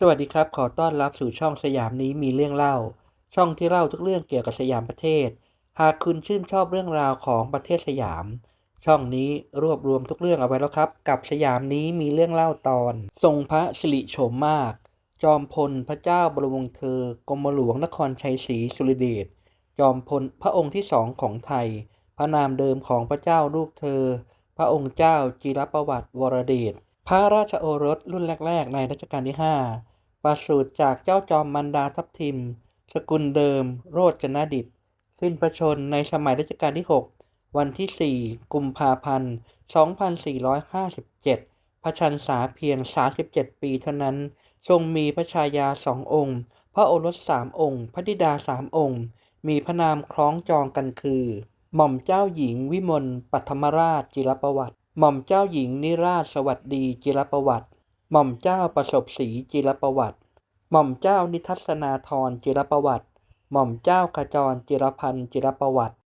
สวัสดีครับ ขอต้อนรับสู่ช่องสยามนี้มีเรื่องเล่า ช่องที่เล่าทุกเรื่องเกี่ยวกับสยามประเทศ หากคุณชื่นชอบเรื่องราวของประเทศสยาม ช่องนี้รวบรวมทุกเรื่องเอาไว้แล้วครับ กับสยามนี้มีเรื่องเล่าตอน ทรงพระสิริโฉมมาก จอมพลพระเจ้าบรมวงศ์เธอกรมหลวงนครชัยศรีสุริเดชจอมพลพระองค์ที่สองของไทย พระนามเดิมของพระเจ้าลูกเธอ พระองค์เจ้าจิรประวัติวรเดช พระราชโอรสรุ่นแรก ๆ ในรัชกาลที่ 5 ประสูติจากเจ้าจอมมันดาทับทิม สกุลเดิม โรจนดิต สิ้นพระชนม์ในสมัยรัชกาลที่ 6 วันที่ 4 กุมภาพันธ์ 2457 พระชันษาเพียง 37 ปีเท่านั้น ทรงมีพระชายาสององค์ พระโอรสสามองค์ พระธิดาสามองค์ มีพระนามคล้องจองกันคือ หม่อมเจ้าหญิงวิมลปัทมราชจิรประวัติ หม่อมเจ้าหญิงนิราชสวัสดีจิรประวัติ หม่อมเจ้าประสบศรีจิรประวัติ หม่อมเจ้านิทัศนาธรจิรประวัติ หม่อมเจ้าขจรจิรพันธ์จิรประวัติ